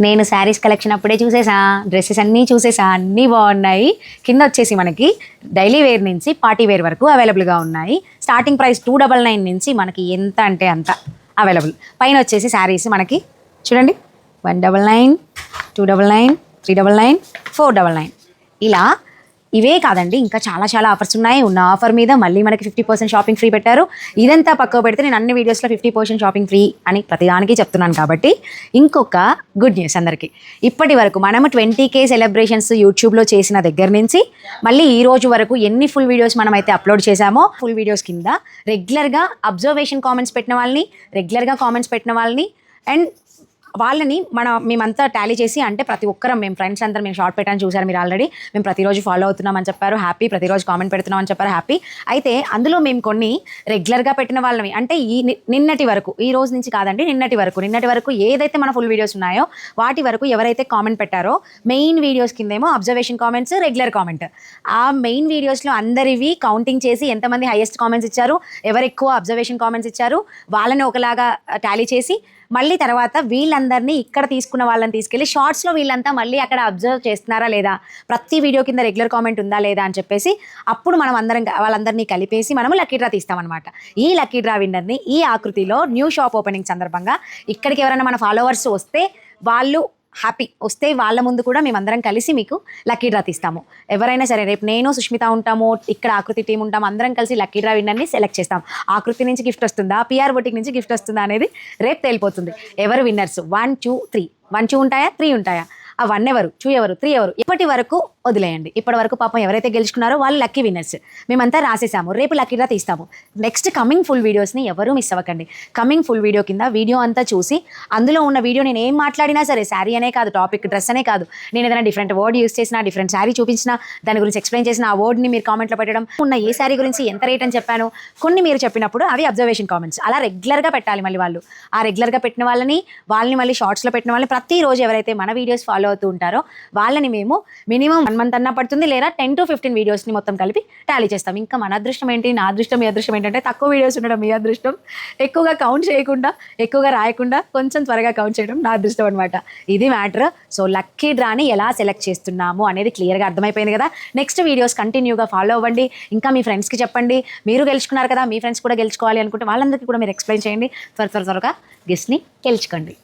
నేను శారీస్ కలెక్షన్ అప్పుడే చూసేసా. డ్రెస్సెస్ అన్నీ చూసేసా. అన్నీ బాగున్నాయి. కింద వచ్చేసి మనకి డైలీ వేర్ నుంచి పార్టీ వేర్ వరకు అవైలబుల్గా ఉన్నాయి. Starting price two double nine నుంచి మనకి ఎంత అంటే అంత అవైలబుల్ పైన వచ్చేసి శారీస్ మనకి చూడండి. One double nine two double nine three double nine four double nine ఇలా ఇవే కాదండి ఇంకా చాలా చాలా ఆఫర్స్ ఉన్నాయి. ఉన్న ఆఫర్ మీద మళ్ళీ మనకి ఫిఫ్టీ పర్సెంట్ షాపింగ్ ఫ్రీ పెట్టారు. ఇదంతా పక్కకు పెడితే నేను అన్ని వీడియోస్లో ఫిఫ్టీ పర్సెంట్ షాపింగ్ ఫ్రీ అని ప్రతిదానికి చెప్తున్నాను కాబట్టి ఇంకొక గుడ్ న్యూస్ అందరికీ. ఇప్పటి వరకు మనము ట్వంటీ కే సెలబ్రేషన్స్ యూట్యూబ్లో చేసిన దగ్గర నుంచి మళ్ళీ ఈ రోజు వరకు ఎన్ని ఫుల్ వీడియోస్ మనం అయితే అప్లోడ్ చేశామో ఫుల్ వీడియోస్ కింద రెగ్యులర్గా అబ్జర్వేషన్ కామెంట్స్ పెట్టిన వాళ్ళని రెగ్యులర్గా కామెంట్స్ పెట్టిన వాళ్ళని అండ్ వాళ్ళని మన మేమంతా టాలీ చేసి అంటే ప్రతి ఒక్కరం మేము ఫ్రెండ్స్ అందరం మేము షార్ట్ పెట్టాను చూసారు మీరు ఆల్రెడీ మేము ప్రతిరోజు ఫాలో అవుతున్నామని చెప్పారు. హ్యాపీ ప్రతిరోజు కామెంట్ పెడుతున్నామని చెప్పారు. హ్యాపీ అయితే అందులో మేము కొన్ని రెగ్యులర్గా పెట్టిన వాళ్ళని అంటే ఈ నిన్నటి వరకు ఈ రోజు నుంచి కాదండి నిన్నటి వరకు. నిన్నటి వరకు ఏదైతే మన ఫుల్ వీడియోస్ ఉన్నాయో వాటి వరకు ఎవరైతే కామెంట్ పెట్టారో మెయిన్ వీడియోస్ కిందేమో అబ్జర్వేషన్ కామెంట్స్ రెగ్యులర్ కామెంట్ ఆ మెయిన్ వీడియోస్లో అందరివి కౌంటింగ్ చేసి ఎంతమంది హైయెస్ట్ కామెంట్స్ ఇచ్చారు ఎవరు ఎక్కువ అబ్జర్వేషన్ కామెంట్స్ ఇచ్చారు వాళ్ళని ఒకలాగా టాలీ చేసి మళ్ళీ తర్వాత వీళ్ళందరినీ ఇక్కడ తీసుకున్న వాళ్ళని తీసుకెళ్ళి షార్ట్స్లో వీళ్ళంతా మళ్ళీ అక్కడ అబ్జర్వ్ చేస్తున్నారా లేదా? ప్రతి వీడియో కింద రెగ్యులర్ కామెంట్ ఉందా లేదా అని చెప్పేసి అప్పుడు మనం అందరం వాళ్ళందరినీ కలిపేసి మనము లక్కీ డ్రా తీస్తామన్నమాట. ఈ లక్కీ డ్రా విన్నర్ని ఈ ఆకృతిలో న్యూ షాప్ ఓపెనింగ్ సందర్భంగా ఇక్కడికి ఎవరైనా మన ఫాలోవర్స్ వస్తే వాళ్ళు హ్యాపీ వస్తే వాళ్ళ ముందు కూడా మేమందరం కలిసి మీకు లక్కీ డ్రా తీస్తాము. ఎవరైనా సరే రేపు నేను సుష్మిత ఉంటాము ఇక్కడ ఆకృతి టీం ఉంటాము అందరం కలిసి లక్కీ డ్రా విన్నర్ని సెలెక్ట్ చేస్తాం. ఆకృతి నుంచి గిఫ్ట్ వస్తుందా? పిఆర్ బొటిక్ నుంచి గిఫ్ట్ వస్తుందా అనేది రేపు తేలిపోతుంది. ఎవరు winners one two three one two ఉంటాయా? త్రీ ఉంటాయా? ఆ వన్ ఎవరు టూ ఎవరు త్రీ ఎవరు ఇప్పటి వరకు వదిలేయండి. ఇప్పటి వరకు పాపం ఎవరైతే గెలుచుకున్నారో వాళ్ళు లక్కీ విన్నర్స్ మేమంతా రాసేసాము రేపు లక్కీ తీస్తాము. నెక్స్ట్ కమింగ్ ఫుల్ వీడియోస్ని ఎవరూ మిస్ అవ్వకండి. కమింగ్ ఫుల్ వీడియో కింద వీడియో అంతా చూసి అందులో ఉన్న వీడియో నేను ఏం మాట్లాడినా సరే శారీ అనే కాదు టాపిక్ డ్రెస్ అనే కాదు. నేను ఏదైనా డిఫరెంట్ వర్డ్ యూస్ చేసినా డిఫరెంట్ శారీ చూపించినా దాని గురించి ఎక్స్ప్లెయిన్ చేసిన ఆ వర్డ్ని మీరు కామెంట్లో పెట్టడం ఉన్న ఏ శారీ గురించి ఎంత రేట్ అని చెప్పాను కొన్ని మీరు చెప్పినప్పుడు అవి అబ్జర్వేషన్ కామెంట్స్ అలా రెగ్యులర్గా పెట్టాలి మళ్ళీ వాళ్ళు. ఆ రెగ్యులర్గా పెట్టిన వాళ్ళని వాళ్ళని మళ్ళీ షార్ట్స్లో పెట్టిన వాళ్ళని ప్రతిరోజు ఎవరైతే మన వీడియోస్ ఫాలో అవుతూ ఉంటారో వాళ్ళని మేము మినిమం వన్ మంత్ అన్నా పడుతుంది లేదా టెన్ టు ఫిఫ్టీన్ వీడియోస్ని మొత్తం కలిపి టాలీ చేస్తాం. ఇంకా మన అదృష్టం ఏంటి? నా అదృష్టం మీ అదృష్టం ఏంటంటే తక్కువ వీడియోస్ ఉండడం మీ అదృష్టం. ఎక్కువగా కౌంట్ చేయకుండా ఎక్కువగా రాయకుండా కొంచెం త్వరగా కౌంట్ చేయడం నా అదృష్టం అనమాట ఇది మ్యాటర్ సో లక్కీ డ్రాని ఎలా సెలెక్ట్ చేస్తున్నాము అనేది క్లియర్గా అర్థమైపోయింది కదా. నెక్స్ట్ వీడియోస్ కంటిన్యూగా ఫాలో అవ్వండి. ఇంకా మీ ఫ్రెండ్స్కి చెప్పండి. మీరు గెలుచుకున్నారు కదా మీ ఫ్రెండ్స్ కూడా గెలుచుకోవాలి అనుకుంటే వాళ్ళందరికీ కూడా మీరు ఎక్స్ప్లెయిన్ చేయండి. త్వర త్వర త్వరగా గెస్ట్ని గెలుచుకోండి.